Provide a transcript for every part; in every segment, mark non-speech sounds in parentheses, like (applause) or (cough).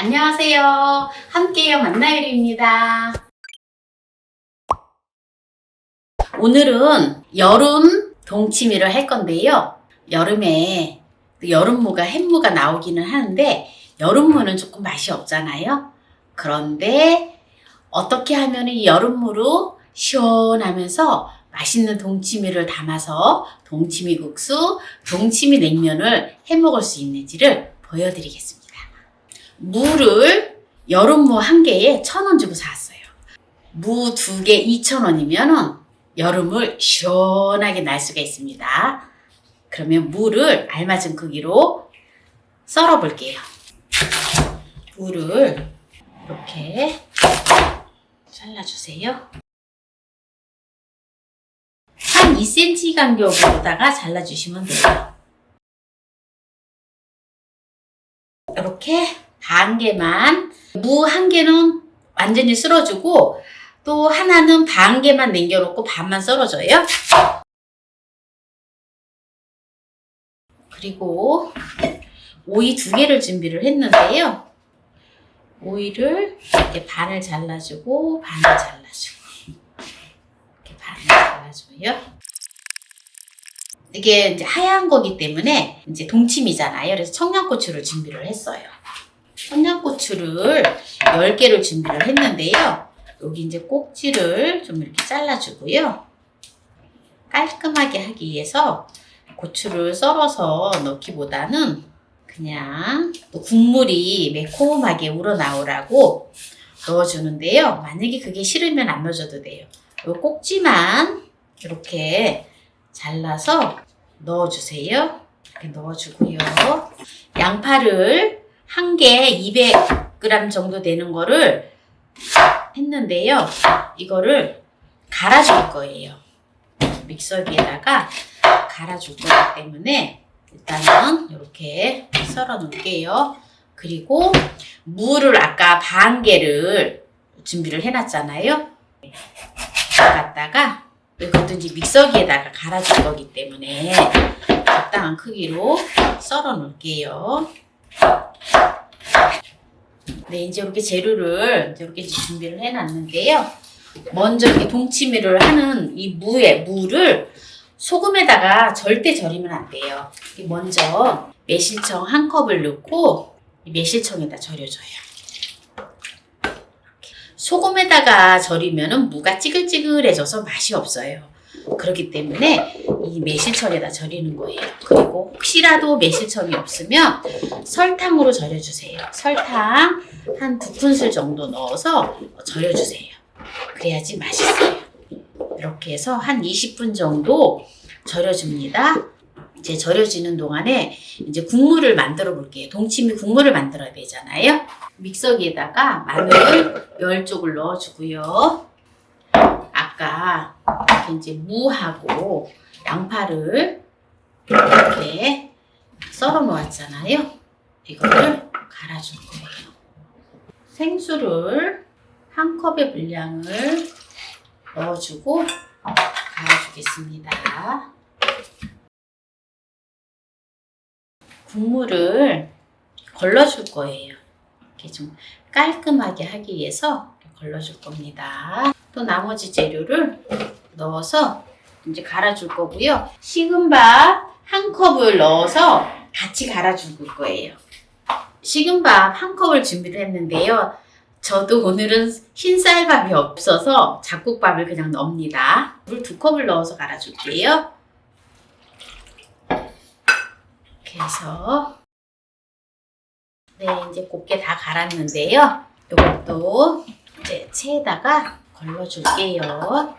안녕하세요. 함께요 만나요리입니다. 오늘은 여름 동치미를 할 건데요. 여름에 여름무가 햇무가 나오기는 하는데 여름무는 조금 맛이 없잖아요. 그런데 어떻게 하면 이 여름무로 시원하면서 맛있는 동치미를 담아서 동치미 국수, 동치미 냉면을 해 먹을 수 있는지를 보여드리겠습니다. 무를 여름무 한 개에 천 원 주고 샀어요. 무 두 개 이천 원이면 여름을 시원하게 날 수가 있습니다. 그러면 무를 알맞은 크기로 썰어 볼게요. 무를 이렇게 잘라주세요. 한 2cm 간격으로다가 잘라주시면 돼요. 이렇게 반 개만 무 한 개는 완전히 쓸어주고 또 하나는 반 개만 남겨놓고 반만 썰어줘요. 그리고 오이 두 개를 준비를 했는데요. 오이를 이렇게 반을 잘라주고 반을 잘라주고 이렇게 반을 잘라줘요. 이게 이제 하얀 거기 때문에 이제 동치미잖아요. 그래서 청양고추를 준비를 했어요. 청양고추를 10개를 준비를 했는데요. 여기 이제 꼭지를 좀 이렇게 잘라주고요. 깔끔하게 하기 위해서 고추를 썰어서 넣기보다는 그냥 또 국물이 매콤하게 우러나오라고 넣어주는데요. 만약에 그게 싫으면 안 넣어줘도 돼요. 이 꼭지만 이렇게 잘라서 넣어주세요. 이렇게 넣어주고요. 양파를 한개 200g 정도 되는 거를 했는데요. 이거를 갈아줄 거예요. 믹서기에다가 갈아줄 거기 때문에 일단은 이렇게 썰어 놓을게요. 그리고 무를 아까 반 개를 준비를 해놨잖아요. 갖다가 이것도 이제 믹서기에다가 갈아줄 거기 때문에 적당한 크기로 썰어 놓을게요. 네, 이제 이렇게 재료를 이제 이렇게 준비를 해놨는데요. 먼저 이렇게 동치미를 하는 이 무에 무를 소금에다가 절대 절이면 안 돼요. 먼저 매실청 한 컵을 넣고 이 매실청에다 절여줘요. 소금에다가 절이면 무가 찌글찌글해져서 맛이 없어요. 그렇기 때문에 이 매실청에다 절이는 거예요. 그리고 혹시라도 매실청이 없으면 설탕으로 절여주세요. 설탕 한 두 큰술 정도 넣어서 절여주세요. 그래야지 맛있어요. 이렇게 해서 한 20분 정도 절여줍니다. 이제 절여지는 동안에 이제 국물을 만들어 볼게요. 동치미 국물을 만들어야 되잖아요. 믹서기에다가 마늘 10쪽을 넣어주고요. 아까 이렇게 이제 무하고 양파를 이렇게 썰어 놓았잖아요. 이거를 갈아줄 거예요. 생수를 한 컵의 분량을 넣어주고 갈아주겠습니다. 국물을 걸러줄 거예요. 이렇게 좀 깔끔하게 하기 위해서 걸러줄 겁니다. 또 나머지 재료를 넣어서 이제 갈아줄 거고요. 식은 밥 한 컵을 넣어서 같이 갈아줄 거예요. 식은 밥 한 컵을 준비를 했는데요. 저도 오늘은 흰 쌀밥이 없어서 잡곡밥을 그냥 넣습니다. 물 두 컵을 넣어서 갈아줄게요. 이렇게 해서 네 이제 곱게 다 갈았는데요. 이것도 이제 체에다가 걸러줄게요.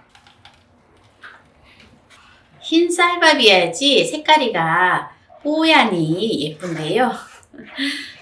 흰 쌀밥이야지 색깔이가 뽀얀이 예쁜데요.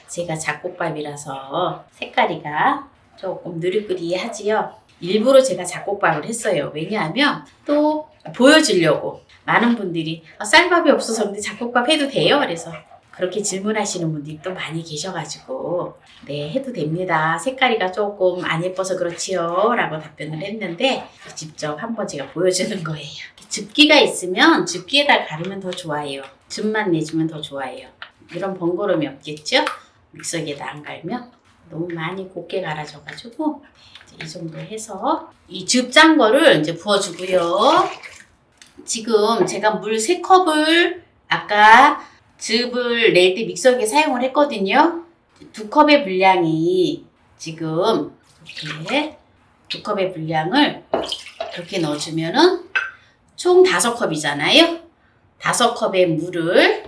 제가 잡곡밥이라서 색깔이가 조금 느릿느릿하지요. 일부러 제가 잡곡밥을 했어요. 왜냐하면 또 보여주려고 많은 분들이 아, 쌀밥이 없어서 근데 잡곡밥 해도 돼요? 그래서 그렇게 질문하시는 분들이 또 많이 계셔가지고 네 해도 됩니다. 색깔이가 조금 안 예뻐서 그렇지요 라고 답변을 했는데 직접 한번 제가 보여주는 거예요. 즙기가 있으면 즙기에다 가르면 더 좋아요. 즙만 내주면 더 좋아요. 이런 번거로움이 없겠죠? 믹서기에다 안 갈면 너무 많이 곱게 갈아져가지고 이 정도 해서 이 즙짠 거를 이제 부어주고요. 지금 제가 물 3컵을 아까 즙을 낼 때 믹서기에 사용을 했거든요. 두 컵의 분량이 지금 이렇게 두 컵의 분량을 이렇게 넣어주면은 총 다섯 컵이잖아요. 다섯 컵의 물을 이제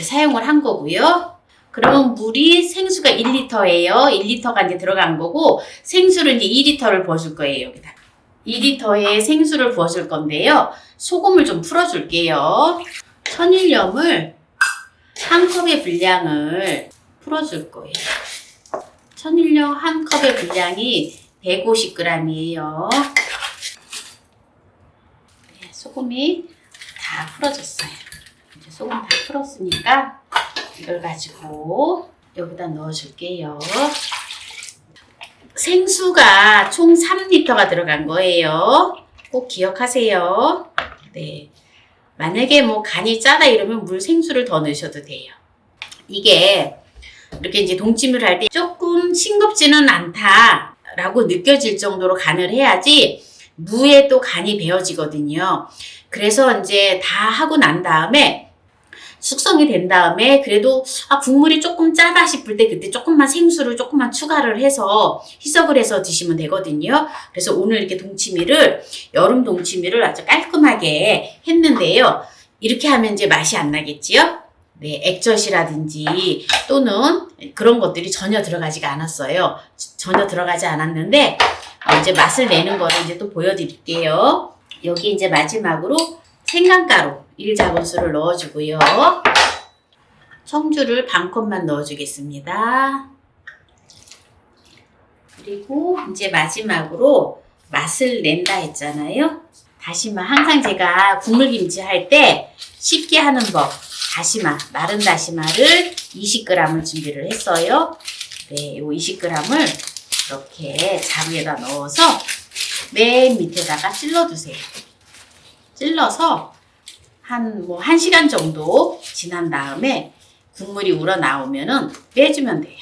사용을 한 거고요. 그러면 물이 생수가 1리터예요. 1리터가 이제 들어간 거고 생수를 이제 2리터를 부어줄 거예요. 여기다. 2리터의 생수를 부어줄 건데요. 소금을 좀 풀어줄게요. 천일염을 한 컵의 분량을 풀어줄 거예요. 천일염 한 컵의 분량이 150g이에요. 네, 소금이 다 풀어졌어요. 소금 다 풀었으니까 이걸 가지고 여기다 넣어줄게요. 생수가 총 3리터가 들어간 거예요. 꼭 기억하세요. 네. 만약에 뭐 간이 짜다 이러면 물 생수를 더 넣으셔도 돼요. 이게 이렇게 이제 동치미를 할 때 조금 싱겁지는 않다라고 느껴질 정도로 간을 해야지 무에 또 간이 배어지거든요. 그래서 이제 다 하고 난 다음에 숙성이 된 다음에 그래도 아, 국물이 조금 짜다 싶을 때 그때 조금만 생수를 조금만 추가를 해서 희석을 해서 드시면 되거든요. 그래서 오늘 이렇게 동치미를 여름 동치미를 아주 깔끔하게 했는데요. 이렇게 하면 이제 맛이 안 나겠지요? 네, 액젓이라든지 또는 그런 것들이 전혀 들어가지가 않았어요. 전혀 들어가지 않았는데 어, 이제 맛을 내는 거를 이제 또 보여드릴게요. 여기 이제 마지막으로 생강가루 1자본수를 넣어주고요. 청주를 반 컵만 넣어주겠습니다. 그리고 이제 마지막으로 맛을 낸다 했잖아요. 다시마 항상 제가 국물김치 할 때 쉽게 하는 법 다시마 마른 다시마를 20g을 준비를 했어요. 네, 요 20g을 이렇게 자루에다 넣어서 맨 밑에다가 찔러 두세요. 찔러서 한 뭐 한 시간 정도 지난 다음에 국물이 우러나오면은 빼주면 돼요.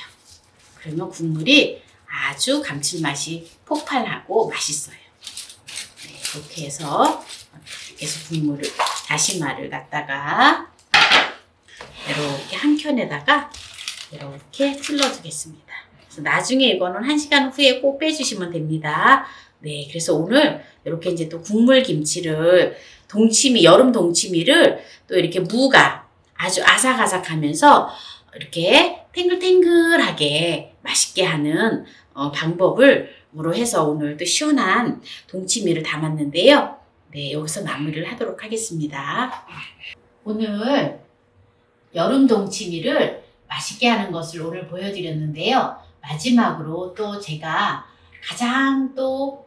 그러면 국물이 아주 감칠맛이 폭발하고 맛있어요. 네, 이렇게 해서 해서 국물을 다시마를 갖다가 이렇게 한 켠에다가 이렇게 찔러주겠습니다. 그래서 나중에 이거는 한 시간 후에 꼭 빼주시면 됩니다. 네, 그래서 오늘 이렇게 이제 또 국물 김치를 동치미 여름 동치미를 또 이렇게 무가 아주 아삭아삭하면서 이렇게 탱글탱글하게 맛있게 하는 어, 방법을 으로 해서 오늘 또 시원한 동치미를 담았는데요. 네, 여기서 마무리를 하도록 하겠습니다. 오늘 여름 동치미를 맛있게 하는 것을 오늘 보여드렸는데요. 마지막으로 또 제가 가장 또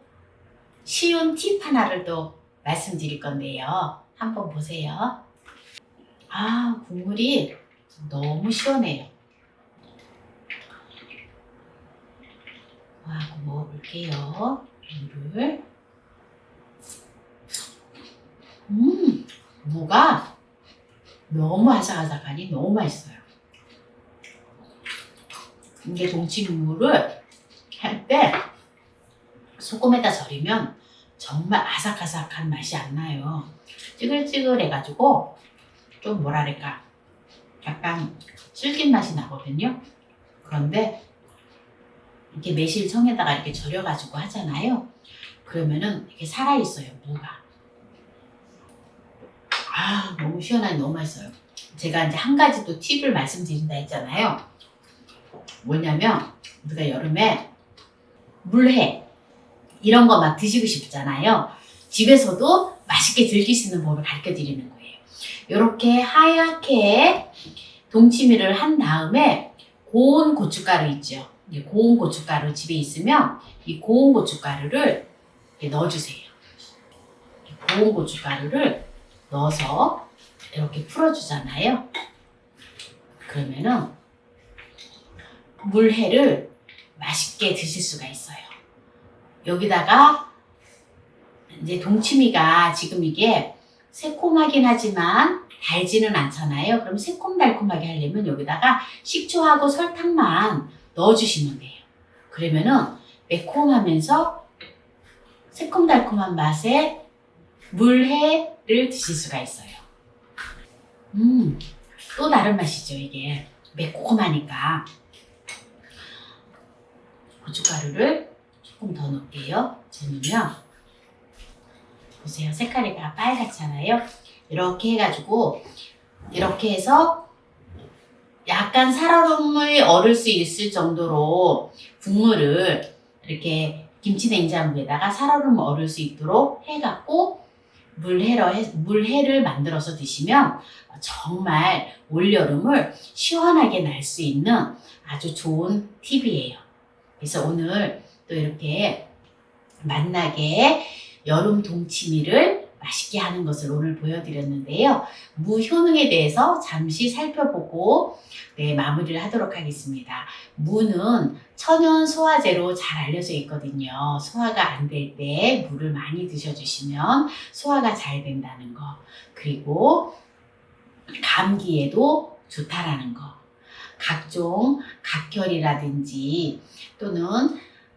쉬운 팁 하나를 또 말씀드릴 건데요. 한번 보세요. 아, 국물이 너무 시원해요. 와, 먹어볼게요. 물을. 음, 무가 너무 아삭아삭하니 너무 맛있어요. 이게 동치미물을 할 때 소금에다 절이면 정말 아삭아삭한 맛이 안 나요. 찌글찌글해가지고 좀 뭐랄까 약간 질긴 맛이 나거든요. 그런데 이렇게 매실청에다가 이렇게 절여가지고 하잖아요. 그러면은 이렇게 살아있어요, 무가. 아, 너무 시원하니 너무 맛있어요. 제가 이제 한 가지 또 팁을 말씀드린다 했잖아요. 뭐냐면, 우리가 여름에 물회, 이런 거 막 드시고 싶잖아요. 집에서도 맛있게 즐길 수 있는 법을 가르쳐 드리는 거예요. 이렇게 하얗게 동치미를 한 다음에 고운 고춧가루 있죠. 이 고운 고춧가루 집에 있으면 이 고운 고춧가루를 넣어주세요. 고운 고춧가루를 넣어서 이렇게 풀어주잖아요. 그러면은 물회를 맛있게 드실 수가 있어요. 여기다가 이제 동치미가 지금 이게 새콤하긴 하지만 달지는 않잖아요. 그럼 새콤달콤하게 하려면 여기다가 식초하고 설탕만 넣어주시면 돼요. 그러면은 매콤하면서 새콤달콤한 맛에 물회를 드실 수가 있어요. 음, 또 다른 맛이죠, 이게. 매콤하니까. 고춧가루를 조금 더 넣을게요. 저는요. 보세요. 색깔이가 빨갛잖아요. 이렇게 해가지고, 이렇게 해서 약간 살얼음을 얼을 수 있을 정도로 국물을 이렇게 김치 냉장고에다가 살얼음 얼을 수 있도록 해갖고 물회로 해, 물회를 만들어서 드시면 정말 올여름을 시원하게 날 수 있는 아주 좋은 팁이에요. 그래서 오늘 또 이렇게 맛나게 여름 동치미를 맛있게 하는 것을 오늘 보여드렸는데요. 무 효능에 대해서 잠시 살펴보고 네, 마무리를 하도록 하겠습니다. 무는 천연 소화제로 잘 알려져 있거든요. 소화가 안 될 때 물을 많이 드셔주시면 소화가 잘 된다는 거. 그리고 감기에도 좋다라는 거. 각종 각혈이라든지 또는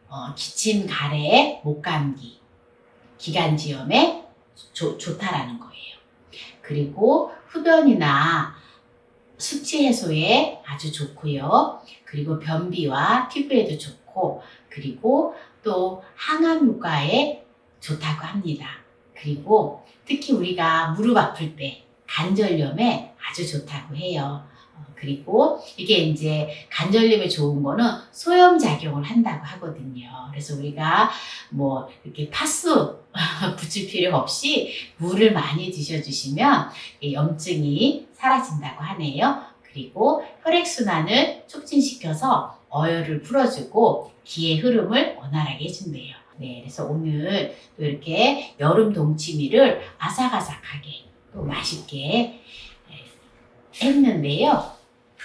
어, 기침, 가래, 목감기, 기관지염에 좋- 좋다라는 거예요. 그리고 흡연이나 숙취 해소에 아주 좋고요. 그리고 변비와 피부에도 좋고, 그리고 또 항암 효과에 좋다고 합니다. 그리고 특히 우리가 무릎 아플 때 관절염에 아주 좋다고 해요. 어, 그리고 이게 이제 관절염에 좋은 거는 소염 작용을 한다고 하거든요. 그래서 우리가 뭐 이렇게 파스 (laughs) 붙일 필요 없이 물을 많이 드셔주시면 이 염증이 사라진다고 하네요. 그리고 혈액 순환을 촉진시켜서 어혈을 풀어주고 기의 흐름을 원활하게 해준대요. 네, 그래서 오늘 또 이렇게 여름 동치미를 아삭아삭하게 또 맛있게 예, 했는데요.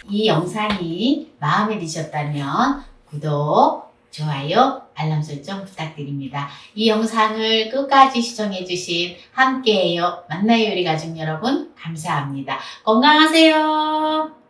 이 영상이 마음에 드셨다면 구독, 좋아요, 알람 설정 부탁드립니다. 이 영상을 끝까지 시청해주신 함께해요. 만나요 요리 가족 여러분 감사합니다. 건강하세요.